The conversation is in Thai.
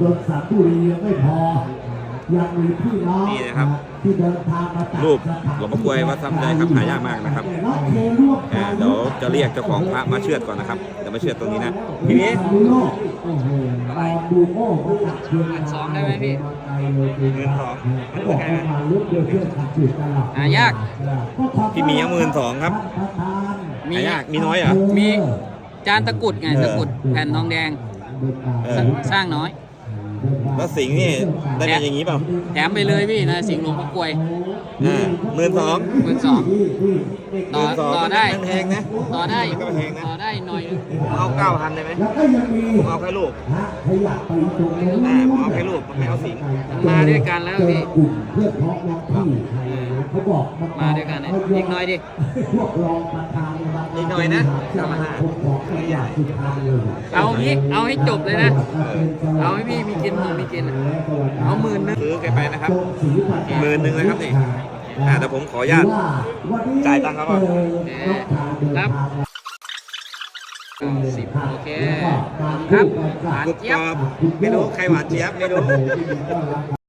ยนต์สัตว์บุรียังไม่พอ ยังมีพี่น้องนี่นะครับที่เดินทางมาจากรูปสถานหลวงพ่อกลวยวัดทำใจครับหายากมากนะครับน้องเคร่วมอ่าเดี๋ยวจะเรียกเจ้าของพระมาเชือดก่อนนะครับเดี๋ยวมาเชือดตรงนี้นะทีนี้โลกโอ้โหรอดูโอ้มาจากเชียงรายสองได้ไหมพี่หมื่นสองเขาบอกว่ามาลุกเดียวเชื่อขัดขืนกันหรอกหายากพี่มีหมื่นสองครับมีหายากมีน้อยเหรอมีจานตะกรุดไงเออตะกรุดแผ่นทองแดงเอสอสร้างน้อย แล้วสิงห์นี่ได้มาอย่างนี้เปล่าแถมไปเลยพี่นะสิงห์หลวงพ่อกลวยอ่าหมื่นสองหมื่นสองต่อหมื่นสองต่อได้มันแพงนะต่อได้มันก็แพงนะต่อได้หน่อยนึงเอาเก้าพันได้ไหมแล้วก็ยังมีผมเอาแค่ลูกฮะขยับไปตรงนู้นอ่าผมเอาแค่รูปผมไม่เอาสิงมาด้วยกันแล้วพี่เจอกลุ่มเพื่อนพ้องน้องพี่ใครนะเขาบอกนมาด้วยกันเนี่ยอีกหน่อยดิพวกรองประธานในวันอีกหน่อยนะสมาคมของจังหวัดสุพรรณเลยเอางี้เอาให้จบเลยนะ เอาให้พี่มีกินผมมีกินอะเอาหมื่นนึงซื้อแกไปนะครับหมื่นหนึ่งนะครับนี่อ่าเดี๋ยวผมขออนุญาตจ่ายตังค์เขาก่อนครับสิบโอเคครับหวานกรุบเจี๊ยกบรอบไม่รู้ใครหวานเจี๊ยบไม่รู้